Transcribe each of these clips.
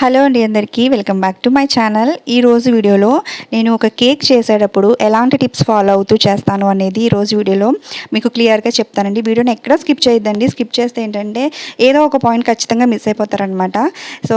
Hello అండి అందరికీ welcome back to my channel. ఈరోజు వీడియోలో నేను ఒక కేక్ చేసేటప్పుడు ఎలాంటి టిప్స్ ఫాలో అవుతూ చేస్తాను అనేది ఈరోజు వీడియోలో మీకు క్లియర్గా చెప్తానండి. వీడియోని ఎక్కడ స్కిప్ చేయొద్దండి. స్కిప్ చేస్తే ఏంటంటే ఏదో ఒక పాయింట్ ఖచ్చితంగా మిస్ అయిపోతారనమాట సో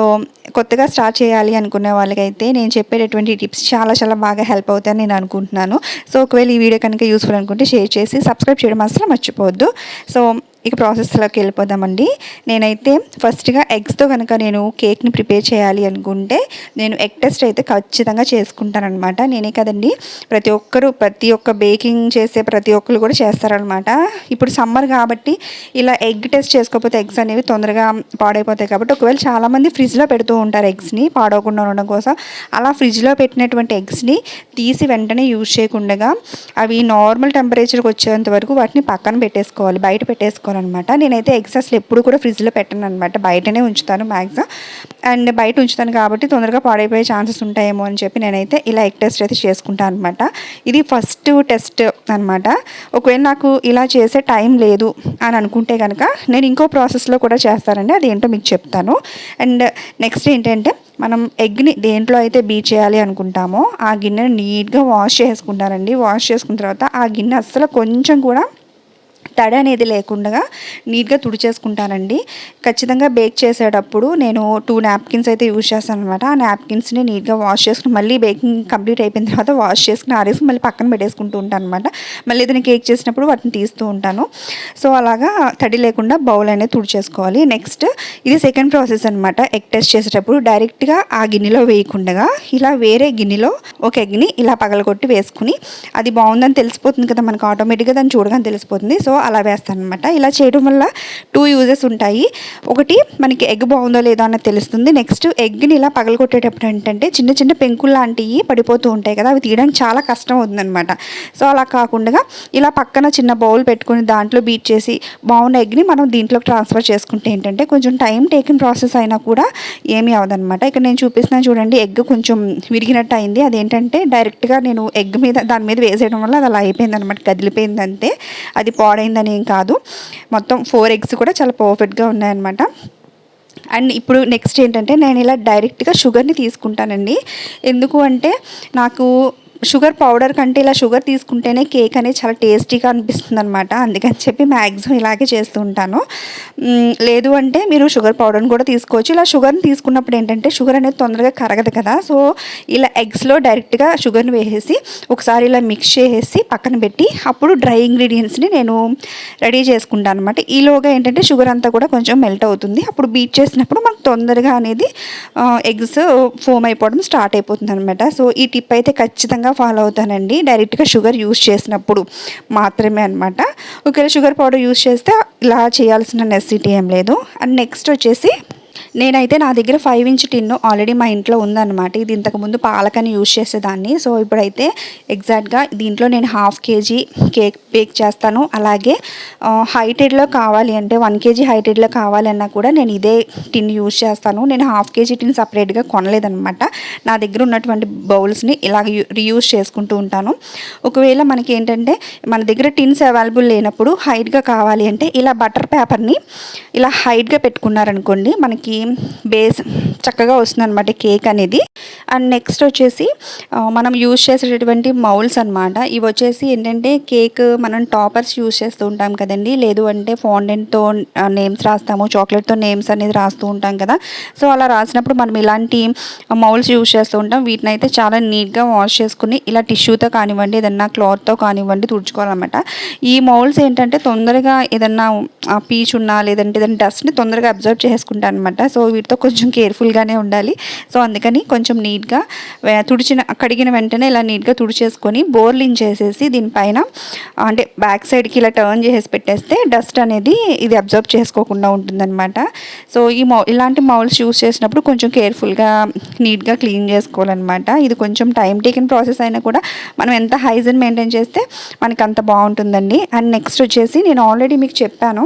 కొత్తగా స్టార్ట్ చేయాలి అనుకునే వాళ్ళకైతే నేను చెప్పేటటువంటి టిప్స్ చాలా చాలా బాగా హెల్ప్ అవుతాయని నేను అనుకుంటున్నాను. సో ఒకవేళ ఈ వీడియో కనుక యూస్ఫుల్ అనుకుంటే షేర్ చేసి సబ్స్క్రైబ్ చేయడం అసలు మర్చిపోవద్దు. సో ఇక ప్రాసెస్లోకి వెళ్ళిపోదామండి. నేనైతే ఫస్ట్గా ఎగ్స్తో కనుక నేను కేక్ని ప్రిపేర్ చేయాలి అనుకుంటే నేను ఎగ్ టెస్ట్ అయితే ఖచ్చితంగా చేసుకుంటానమాట నేనే కదండి ప్రతి ఒక్కరు ప్రతి ఒక్క బేకింగ్ చేసే ప్రతి ఒక్కరు కూడా చేస్తారనమాట ఇప్పుడు సమ్మర్ కాబట్టి ఇలా ఎగ్ టెస్ట్ చేసుకోకపోతే ఎగ్స్ అనేవి తొందరగా పాడైపోతాయి కాబట్టి ఒకవేళ చాలామంది ఫ్రిడ్జ్లో పెడుతూ ఉంటారు ఎగ్స్ని పాడవకుండా ఉండడం కోసం. అలా ఫ్రిడ్జ్లో పెట్టినటువంటి ఎగ్స్ని తీసి వెంటనే యూజ్ చేయకుండా అవి నార్మల్ టెంపరేచర్కి వచ్చేంత వరకు వాటిని పక్కన పెట్టేసుకోవాలి బయట పెట్టేసుకోవాలి. అనమాట నేనైతే ఎగ్స్ అసలు ఎప్పుడు కూడా ఫ్రిడ్జ్లో పెట్టను అనమాట బయటనే ఉంచుతాను మ్యాక్సిమం అండ్ బయట ఉంచుతాను కాబట్టి తొందరగా పాడైపోయే ఛాన్సెస్ ఉంటాయేమో అని చెప్పి నేనైతే ఇలా ఎగ్ టెస్ట్ అయితే చేసుకుంటాను అనమాట ఇది ఫస్ట్ టెస్ట్ అనమాట ఒకవేళ నాకు ఇలా చేసే టైం లేదు అని అనుకుంటే కనుక నేను ఇంకో ప్రాసెస్లో కూడా చేస్తానండి. అది ఏంటో మీకు చెప్తాను. అండ్ నెక్స్ట్ ఏంటంటే మనం ఎగ్ని దేంట్లో అయితే బీట్ చేయాలి అనుకుంటామో ఆ గిన్నెని నీట్గా వాష్ చేసుకుంటానండి. వాష్ చేసుకున్న తర్వాత ఆ గిన్నె అస్సలు కొంచెం కూడా తడి అనేది లేకుండా నీట్గా తుడిచేసుకుంటానండి. ఖచ్చితంగా బేక్ చేసేటప్పుడు నేను టూ నాప్కిన్స్ అయితే యూజ్ చేస్తాను అనమాట ఆ నాప్కిన్స్ని నీట్గా వాష్ చేసుకుని మళ్ళీ బేకింగ్ కంప్లీట్ అయిపోయిన తర్వాత వాష్ చేసుకుని ఆరేసి మళ్ళీ పక్కన పెట్టేసుకుంటూ ఉంటాను అనమాట మళ్ళీ ఏదైనా కేక్ చేసినప్పుడు వాటిని తీస్తూ ఉంటాను. సో అలాగా తడి లేకుండా బౌల్ అనేది తుడిచేసుకోవాలి. నెక్స్ట్ ఇది సెకండ్ ప్రాసెస్ అనమాట ఎగ్ టెస్ట్ చేసేటప్పుడు డైరెక్ట్గా ఆ గిన్నెలో వేయకుండా ఇలా వేరే గిన్నెలో ఒక ఎగ్ని ఇలా పగలగొట్టి వేసుకుని అది బాగుందని తెలిసిపోతుంది కదా మనకు ఆటోమేటిక్గా దాన్ని చూడగానే తెలిసిపోతుంది. సో అలా వేస్తాను అనమాట ఇలా చేయడం వల్ల టూ యూజెస్ ఉంటాయి. ఒకటి మనకి ఎగ్ బాగుందో లేదో అన్నది తెలుస్తుంది. నెక్స్ట్ ఎగ్ని ఇలా పగలగొట్టేటప్పుడు ఏంటంటే చిన్న చిన్న పెంకులు లాంటివి పడిపోతూ ఉంటాయి కదా అవి తీయడానికి చాలా కష్టం అవుతుందన్నమాట. సో అలా కాకుండా ఇలా పక్కన చిన్న బౌల్ పెట్టుకుని దాంట్లో బీట్ చేసి బాగున్న ఎగ్ని మనం దీంట్లోకి ట్రాన్స్ఫర్ చేసుకుంటే ఏంటంటే కొంచెం టైం టేకింగ్ ప్రాసెస్ అయినా కూడా ఏమీ అవదనమాట ఇక్కడ నేను చూపిస్తున్నాను చూడండి ఎగ్ కొంచెం విరిగినట్టు అయింది. అదేంటంటే డైరెక్ట్గా నేను ఎగ్ మీద దాని మీద వేసేయడం వల్ల అది అలా అయిపోయింది అనమాట కదిలిపోయింది అంతే అది పాడైంది అయిందని ఏం కాదు. మొత్తం ఫోర్ ఎగ్స్ కూడా చాలా పర్ఫెక్ట్గా ఉన్నాయన్నమాట. అండ్ ఇప్పుడు నెక్స్ట్ ఏంటంటే నేను ఇలా డైరెక్ట్గా షుగర్ని తీసుకుంటానండి. ఎందుకు అంటే నాకు షుగర్ పౌడర్ కంటే ఇలా షుగర్ తీసుకుంటేనే కేక్ అనేది చాలా టేస్టీగా అనిపిస్తుంది అనమాట అందుకని చెప్పి మ్యాక్సిమం ఇలాగే చేస్తూ ఉంటాను. లేదు అంటే మీరు షుగర్ పౌడర్ని కూడా తీసుకోవచ్చు. ఇలా షుగర్ని తీసుకున్నప్పుడు ఏంటంటే షుగర్ అనేది తొందరగా కరగదు కదా. సో ఇలా ఎగ్స్లో డైరెక్ట్గా షుగర్ని వేసేసి ఒకసారి ఇలా మిక్స్ చేసేసి పక్కన పెట్టి అప్పుడు డ్రై ఇంగ్రీడియంట్స్ని నేను రెడీ చేసుకుంటాను అనమాట ఈలోగా ఏంటంటే షుగర్ అంతా కూడా కొంచెం మెల్ట్ అవుతుంది. అప్పుడు బీట్ చేసినప్పుడు మనకు తొందరగా అనేది ఎగ్స్ ఫోమ్ అయిపోవడం స్టార్ట్ అయిపోతుంది అనమాట సో ఈ టిప్ అయితే ఖచ్చితంగా ఫాలో అవుతానండి. డైరెక్ట్గా షుగర్ యూస్ చేసినప్పుడు మాత్రమే అనమాట ఒకవేళ షుగర్ పౌడర్ యూస్ చేస్తే ఇలా చేయాల్సిన నెసిటీ ఏం లేదు. అండ్ నెక్స్ట్ వచ్చేసి నేనైతే నా దగ్గర ఫైవ్ ఇంచ్ టిన్ను ఆల్రెడీ మా ఇంట్లో ఉందన్నమాట. ఇది ఇంతకుముందు పాలకని యూజ్ చేసేదాన్ని. సో ఇప్పుడైతే ఎగ్జాక్ట్గా దీంట్లో నేను హాఫ్ కేజీ కేక్ బేక్ చేస్తాను. అలాగే హైటెడ్లో కావాలి అంటే వన్ కేజీ హైటెడ్లో కావాలన్నా కూడా నేను ఇదే టిన్ యూజ్ చేస్తాను. నేను హాఫ్ కేజీ టిన్ సపరేట్గా కొనలేదనమాట నా దగ్గర ఉన్నటువంటి బౌల్స్ని ఇలాగ రీయూజ్ చేసుకుంటూ ఉంటాను. ఒకవేళ మనకి ఏంటంటే మన దగ్గర టిన్స్ అవైలబుల్ లేనప్పుడు హైట్గా కావాలి అంటే ఇలా బటర్ పేపర్ని ఇలా హైట్గా పెట్టుకున్నారనుకోండి మనకి బేస్ చక్కగా వస్తుంది అనమాట కేక్ అనేది. అండ్ నెక్స్ట్ వచ్చేసి మనం యూజ్ చేసేటటువంటి మౌల్స్ అనమాట ఇవి వచ్చేసి ఏంటంటే కేక్ మనం టాపర్స్ యూజ్ చేస్తూ ఉంటాం కదండి. లేదు అంటే ఫాండెంట్తో నేమ్స్ రాస్తాము చాక్లెట్తో నేమ్స్ అనేది రాస్తూ ఉంటాం కదా. సో అలా రాసినప్పుడు మనం ఇలాంటి మౌల్స్ యూజ్ చేస్తూ ఉంటాం. వీటిని అయితే చాలా నీట్గా వాష్ చేసుకుని ఇలా టిష్యూతో కానివ్వండి ఏదన్నా క్లాత్తో కానివ్వండి తుడుచుకోవాలన్నమాట. ఈ మౌల్స్ ఏంటంటే తొందరగా ఏదన్నా పీచ్ ఉన్నా లేదంటే ఏదైనా డస్ట్ని తొందరగా అబ్జర్వ్ చేసుకుంటాను అనమాట సో వీటితో కొంచెం కేర్ఫుల్గానే ఉండాలి. సో అందుకని కొంచెం నీట్గా తుడిచిన కడిగిన వెంటనే ఇలా నీట్గా తుడిచేసుకొని బోర్లింగ్ చేసేసి దీనిపైన అంటే బ్యాక్ సైడ్కి ఇలా టర్న్ చేసి పెట్టేస్తే డస్ట్ అనేది ఇది అబ్జర్వ్ చేసుకోకుండా ఉంటుందన్నమాట. సో ఈ మౌ ఇలాంటి మౌల్స్ యూస్ చేసినప్పుడు కొంచెం కేర్ఫుల్గా నీట్గా క్లీన్ చేసుకోవాలన్నమాట. ఇది కొంచెం టైం టేకిన్ ప్రాసెస్ అయినా కూడా మనం ఎంత హైజీన్ మెయింటైన్ చేస్తే మనకి అంత బాగుంటుందండి. అండ్ నెక్స్ట్ వచ్చేసి నేను ఆల్రెడీ మీకు చెప్పాను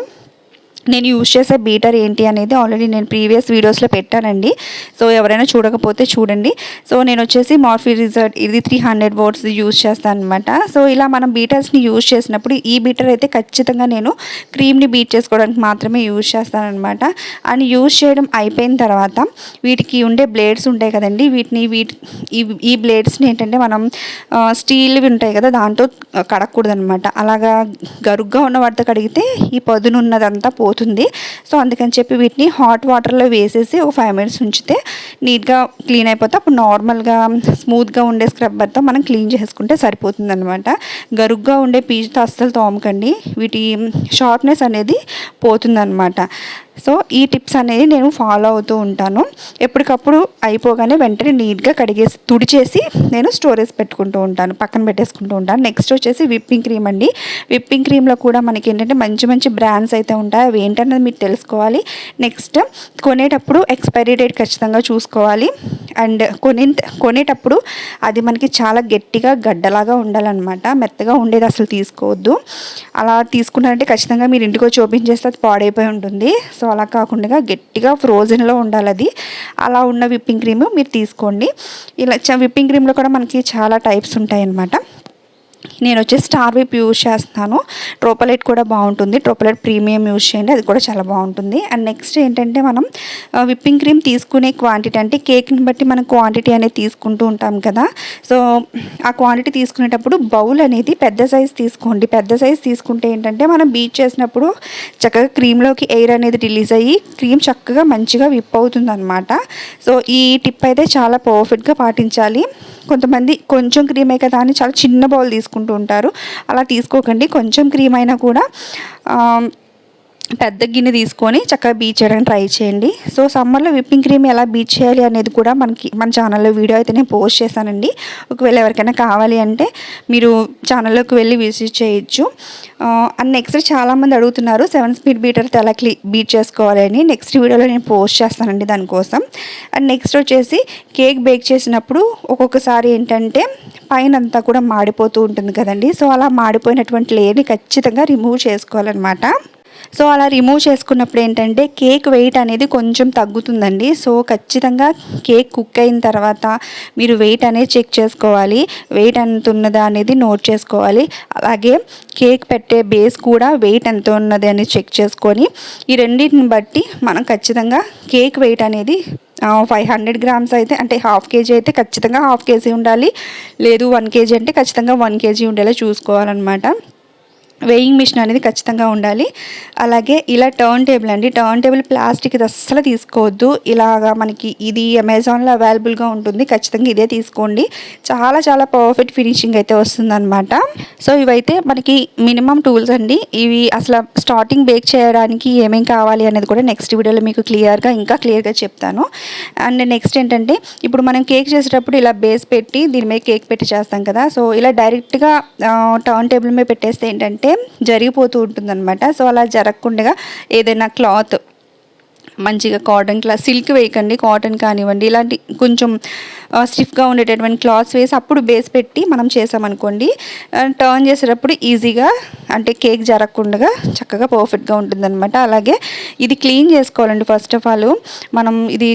నేను యూజ్ చేసే బీటర్ ఏంటి అనేది ఆల్రెడీ నేను ప్రీవియస్ వీడియోస్లో పెట్టానండి. సో ఎవరైనా చూడకపోతే చూడండి. సో నేను వచ్చేసి మార్ఫీ రిజర్ట్ ఇది త్రీ హండ్రెడ్ వర్డ్స్ యూజ్ చేస్తాను అనమాట సో ఇలా మనం బీటర్స్ని యూజ్ చేసినప్పుడు ఈ బీటర్ అయితే ఖచ్చితంగా నేను క్రీమ్ని బీట్ చేసుకోవడానికి మాత్రమే యూజ్ చేస్తానమాట అండ్ యూజ్ చేయడం అయిపోయిన తర్వాత వీటికి ఉండే బ్లేడ్స్ ఉంటాయి కదండి. వీటిని వీటి ఈ బ్లేడ్స్ని ఏంటంటే మనం స్టీల్వి ఉంటాయి కదా దాంతో కడగకూడదు అనమాట అలాగా గరుగ్గా ఉన్న వాటితో కడిగితే ఈ పదునున్నదంతా పో అవుతుంది సో అందుకని చెప్పి వీటిని హాట్ వాటర్లో వేసేసి ఒక ఫైవ్ మినిట్స్ ఉంచితే నీట్గా క్లీన్ అయిపోతే అప్పుడు నార్మల్గా స్మూత్గా ఉండే స్క్రబ్బర్తో మనం క్లీన్ చేసుకుంటే సరిపోతుంది అనమాట గరుగ్గా ఉండే పీచుతో అస్సలు తోమకండి. వీటి షార్ప్నెస్ అనేది పోతుందన్నమాట. సో ఈ టిప్స్ అనేది నేను ఫాలో అవుతూ ఉంటాను. ఎప్పటికప్పుడు అయిపోగానే వెంటనే నీట్గా కడిగేసి తుడిచేసి నేను స్టోరేజ్ పెట్టుకుంటూ ఉంటాను పక్కన పెట్టేసుకుంటూ ఉంటాను. నెక్స్ట్ వచ్చేసి విప్పింగ్ క్రీమ్ అండి. విప్పింగ్ క్రీమ్లో కూడా మనకి ఏంటంటే మంచి మంచి బ్రాండ్స్ అయితే ఉంటాయి. అవి ఏంటన్నది మీరు తెలుసుకోవాలి. నెక్స్ట్ కొనేటప్పుడు ఎక్స్పైరీ డేట్ ఖచ్చితంగా చూసుకోవాలి. అండ్ కొనే కొనేటప్పుడు అది మనకి చాలా గట్టిగా గడ్డలాగా ఉండాలన్నమాట. మెత్తగా ఉండేది అసలు తీసుకోవద్దు. అలా తీసుకున్నారంటే ఖచ్చితంగా మీరు ఇంటికి వచ్చి ఓపెన్ చేస్తే అది పాడైపోయి ఉంటుంది. సో సో అలా కాకుండా గట్టిగా ఫ్రోజన్లో ఉండాలి అది. అలా ఉన్న విప్పింగ్ క్రీమ్ మీరు తీసుకోండి. ఇలా విప్పింగ్ క్రీమ్లో కూడా మనకి చాలా టైప్స్ ఉంటాయన్నమాట. నేను వచ్చి స్టార్ విప్ యూజ్ చేస్తాను ట్రోపలైట్ కూడా బాగుంటుంది. ట్రోపలైట్ ప్రీమియం యూజ్ చేయండి. అది కూడా చాలా బాగుంటుంది. అండ్ నెక్స్ట్ ఏంటంటే మనం విప్పింగ్ క్రీమ్ తీసుకునే క్వాంటిటీ అంటే కేక్ని బట్టి మనం క్వాంటిటీ అనేది తీసుకుంటూ ఉంటాం కదా. సో ఆ క్వాంటిటీ తీసుకునేటప్పుడు బౌల్ అనేది పెద్ద సైజ్ తీసుకోండి. పెద్ద సైజ్ తీసుకుంటే ఏంటంటే మనం బీట్ చేసినప్పుడు చక్కగా క్రీమ్లోకి ఎయిర్ అనేది రిలీజ్ అయ్యి క్రీమ్ చక్కగా మంచిగా విప్ అవుతుంది అనమాట సో ఈ టిప్ అయితే చాలా పర్ఫెక్ట్గా పాటించాలి. కొంతమంది కొంచెం క్రీమే కదా అని చాలా చిన్న బౌల్ తీసుకుంటూ ఉంటారు. అలా తీసుకోకండి. కొంచెం క్రీమ్ అయినా కూడా పెద్ద గిన్నె తీసుకొని చక్కగా బీచ్ చేయడానికి ట్రై చేయండి. సో సమ్మర్లో విప్పింగ్ క్రీమ్ ఎలా బీచ్ చేయాలి అనేది కూడా మనకి మన ఛానల్లో వీడియో అయితే నేను పోస్ట్ చేశానండి. ఒకవేళ ఎవరికైనా కావాలి అంటే మీరు ఛానల్లోకి వెళ్ళి విజిట్ చేయొచ్చు. అండ్ నెక్స్ట్ చాలామంది అడుగుతున్నారు సెవెన్ స్పీడ్ బీటర్తో ఎలా క్లీ బీట్ చేసుకోవాలి అని. నెక్స్ట్ వీడియోలో నేను పోస్ట్ చేస్తానండి దానికోసం. అండ్ నెక్స్ట్ వచ్చేసి కేక్ బేక్ చేసినప్పుడు ఒక్కొక్కసారి ఏంటంటే పైన అంతా కూడా మాడిపోతూ ఉంటుంది కదండి. సో అలా మాడిపోయినటువంటి లేయర్ని ఖచ్చితంగా రిమూవ్ చేసుకోవాలన్నమాట. సో అలా రిమూవ్ చేసుకున్నప్పుడు ఏంటంటే కేక్ వెయిట్ అనేది కొంచెం తగ్గుతుందండి. సో ఖచ్చితంగా కేక్ కుక్ అయిన తర్వాత మీరు వెయిట్ అనేది చెక్ చేసుకోవాలి. వెయిట్ ఎంత ఉన్నదా అనేది నోట్ చేసుకోవాలి. అలాగే కేక్ పెట్టే బేస్ కూడా వెయిట్ ఎంత ఉన్నది అని చెక్ చేసుకొని ఈ రెండింటిని బట్టి మనం ఖచ్చితంగా కేక్ వెయిట్ అనేది ఫైవ్ హండ్రెడ్ గ్రామ్స్ అయితే అంటే హాఫ్ కేజీ అయితే ఖచ్చితంగా హాఫ్ కేజీ ఉండాలి. లేదు వన్ కేజీ అంటే ఖచ్చితంగా వన్ కేజీ ఉండేలా చూసుకోవాలన్నమాట. వెయింగ్ మిషన్ అనేది ఖచ్చితంగా ఉండాలి. అలాగే ఇలా టర్న్ టేబుల్ అండి. టర్న్ టేబుల్ ప్లాస్టిక్ అస్సలు తీసుకోవద్దు. ఇలాగా మనకి ఇది అమెజాన్లో అవైలబుల్గా ఉంటుంది. ఖచ్చితంగా ఇదే తీసుకోండి. చాలా చాలా పర్ఫెక్ట్ ఫినిషింగ్ అయితే వస్తుందన్నమాట. సో ఇవైతే మనకి మినిమం టూల్స్ అండి. ఇవి అసలు స్టార్టింగ్ బేక్ చేయడానికి ఏమేం కావాలి అనేది కూడా నెక్స్ట్ వీడియోలో మీకు క్లియర్గా ఇంకా క్లియర్గా చెప్తాను. అండ్ నెక్స్ట్ ఏంటంటే ఇప్పుడు మనం కేక్ చేసేటప్పుడు ఇలా బేస్ పెట్టి దీని మీద కేక్ పెట్టి చేస్తాం కదా. సో ఇలా డైరెక్ట్గా టర్న్ టేబుల్ మీద పెట్టేస్తే ఏంటంటే జరిగిపోతూ ఉంటుందన్నమాట. సో అలా జరగకుండా ఏదైనా క్లాత్ మంచిగా కాటన్ క్లాత్ సిల్క్ వేయకండి కాటన్ కానివ్వండి ఇలాంటి కొంచెం స్టిఫ్గా ఉండేటటువంటి క్లాత్స్ వేసి అప్పుడు బేస్ పెట్టి మనం చేసామనుకోండి టర్న్ చేసేటప్పుడు ఈజీగా అంటే కేక్ జరగకుండా చక్కగా పర్ఫెక్ట్గా ఉంటుందన్నమాట. అలాగే ఇది క్లీన్ చేసుకోవాలండి ఫస్ట్ ఆఫ్ ఆల్ మనం ఇది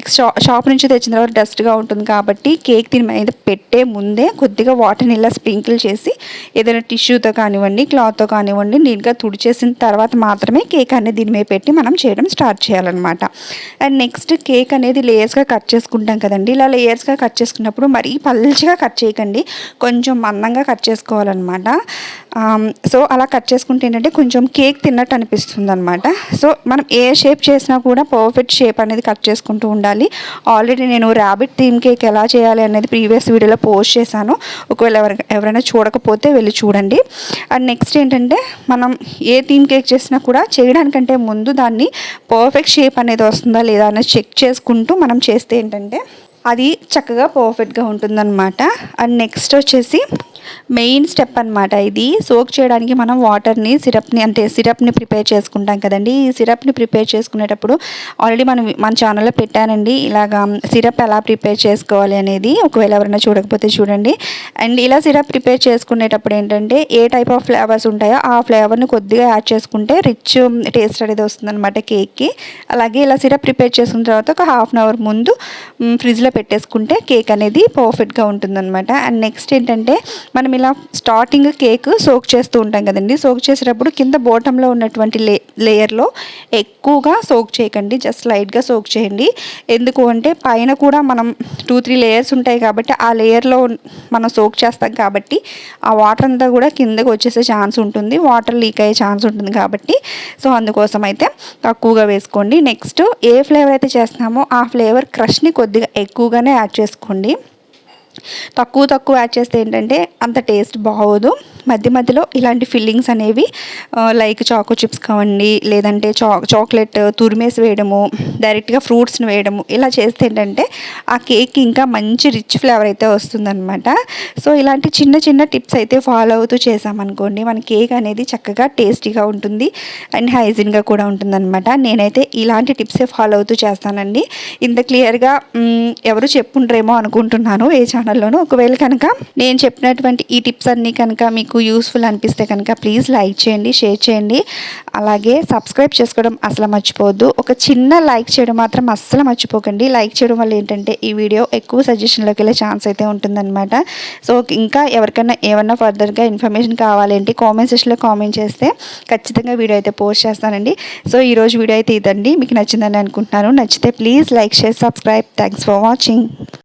షాప్ నుంచి తెచ్చిన తర్వాత డస్ట్గా ఉంటుంది కాబట్టి కేక్ దీని మీద పెట్టే ముందే కొద్దిగా వాటర్ని ఇలా స్ప్రింకిల్ చేసి ఏదైనా టిష్యూతో కానివ్వండి క్లాత్తో కానివ్వండి నీట్గా తుడిచేసిన తర్వాత మాత్రమే కేక్ అనేది దీని మీద పెట్టి మనం చేయడం స్టార్ట్ చేయాలన్నమాట. అండ్ నెక్స్ట్ కేక్ అనేది లేయర్స్గా కట్ చేసుకుంటాం కదండి. ఇలా లేయర్స్గా కట్ చేసుకున్నప్పుడు మరీ పల్చిగా కట్ చేయకండి. కొంచెం మందంగా కట్ చేసుకోవాలన్నమాట. సో అలా కట్ చేసుకుంటే ఏంటంటే కొంచెం కేక్ తిన్నట్టు అనిపిస్తుంది అనమాట సో మనం ఏ షేప్ చేసినా కూడా పర్ఫెక్ట్ షేప్ అనేది కట్ చేసుకుంటూ ఉండాలి. ఆల్రెడీ నేను ర్యాబిట్ థీమ్ కేక్ ఎలా చేయాలి అనేది ప్రీవియస్ వీడియోలో పోస్ట్ చేశాను. ఒకవేళ ఎవరైనా చూడకపోతే వెళ్ళి చూడండి. అండ్ నెక్స్ట్ ఏంటంటే మనం ఏ థీమ్ కేక్ చేసినా కూడా చేయడానికంటే ముందు దాన్ని పర్ఫెక్ట్ షేప్ అనేది వస్తుందా లేదా అనేది చెక్ చేసుకుంటూ మనం చేస్తే ఏంటంటే అది చక్కగా పర్ఫెక్ట్గా ఉంటుందన్నమాట. అండ్ నెక్స్ట్ వచ్చేసి మెయిన్ స్టెప్ అనమాట ఇది. సోక్ చేయడానికి మనం వాటర్ని సిరప్ని అంటే సిరప్ని ప్రిపేర్ చేసుకుంటాం కదండి. ఈ సిరప్ని ప్రిపేర్ చేసుకునేటప్పుడు ఆల్రెడీ మనం మన ఛానల్లో పెట్టానండి. ఇలాగా సిరప్ ఎలా ప్రిపేర్ చేసుకోవాలి అనేది ఒకవేళ ఎవరైనా చూడకపోతే చూడండి. అండ్ ఇలా సిరప్ ప్రిపేర్ చేసుకునేటప్పుడు ఏంటంటే ఏ టైప్ ఆఫ్ ఫ్లేవర్స్ ఉంటాయో ఆ ఫ్లేవర్ని కొద్దిగా యాడ్ చేసుకుంటే రిచ్ టేస్ట్ అనేది వస్తుందన్నమాట కేక్కి. అలాగే ఇలా సిరప్ ప్రిపేర్ చేసుకున్న తర్వాత ఒక హాఫ్ అన్ అవర్ ముందు ఫ్రిడ్జ్లో పెట్టేసుకుంటే కేక్ అనేది పర్ఫెక్ట్గా ఉంటుందన్నమాట. అండ్ నెక్స్ట్ ఏంటంటే మనం ఇలా స్టార్టింగ్ కేక్ సోక్ చేస్తూ ఉంటాం కదండి. సోక్ చేసేటప్పుడు కింద బోటంలో ఉన్నటువంటి లే లేయర్లో ఎక్కువగా సోక్ చేయకండి జస్ట్ లైట్గా సోక్ చేయండి. ఎందుకు అంటే పైన కూడా మనం టూ త్రీ లేయర్స్ ఉంటాయి కాబట్టి ఆ లేయర్లో మనం సోక్ చేస్తాం కాబట్టి ఆ వాటర్ అంతా కూడా కిందకి వచ్చేసే ఛాన్స్ ఉంటుంది వాటర్ లీక్ అయ్యే ఛాన్స్ ఉంటుంది కాబట్టి. సో అందుకోసం అయితే తక్కువగా వేసుకోండి. నెక్స్ట్ ఏ ఫ్లేవర్ అయితే చేస్తున్నామో ఆ ఫ్లేవర్ క్రష్ని కొద్దిగా ఎక్కువగానే యాడ్ చేసుకోండి. తక్కువ తక్కువ యాడ్ చేస్తే ఏంటంటే అంత టేస్ట్ బాగోదు. మధ్య మధ్యలో ఇలాంటి ఫిల్లింగ్స్ అనేవి లైక్ చాకో చిప్స్ కావండి లేదంటే చా చాక్లెట్ తురిమేసి వేయడము డైరెక్ట్గా ఫ్రూట్స్ని వేయడము ఇలా చేస్తే ఏంటంటే ఆ కేక్ ఇంకా మంచి రిచ్ ఫ్లేవర్ అయితే వస్తుందన్నమాట. సో ఇలాంటి చిన్న చిన్న టిప్స్ అయితే ఫాలో అవుతూ చేసామనుకోండి మన కేక్ అనేది చక్కగా టేస్టీగా ఉంటుంది అండ్ హైజీన్గా కూడా ఉంటుందన్నమాట. నేనైతే ఇలాంటి టిప్సే ఫాలో అవుతూ చేస్తానండి. ఇంత క్లియర్గా ఎవరు చెప్పుండ్రేమో అనుకుంటున్నాను ఏ ఛానల్లోనూ. ఒకవేళ కనుక నేను చెప్పినటువంటి ఈ టిప్స్ అన్నీ కనుక మీకు మీకు యూస్ఫుల్ అనిపిస్తే కనుక ప్లీజ్ లైక్ చేయండి షేర్ చేయండి. అలాగే సబ్స్క్రైబ్ చేసుకోవడం అసలు మర్చిపోవద్దు. ఒక చిన్న లైక్ చేయడం మాత్రం అస్సలు మర్చిపోకండి. లైక్ చేయడం వల్ల ఏంటంటే ఈ వీడియో ఎక్కువ సజెషన్లోకి వెళ్ళే ఛాన్స్ అయితే ఉంటుందన్నమాట. సో ఇంకా ఎవరికైనా ఏమన్నా ఫర్దర్గా ఇన్ఫర్మేషన్ కావాలంటే కామెంట్ సెక్షన్లో కామెంట్ చేస్తే ఖచ్చితంగా వీడియో అయితే పోస్ట్ చేస్తానండి. సో ఈరోజు వీడియో అయితే ఇదండి. మీకు నచ్చిందని అనుకుంటున్నాను. నచ్చితే please like share subscribe thanks for watching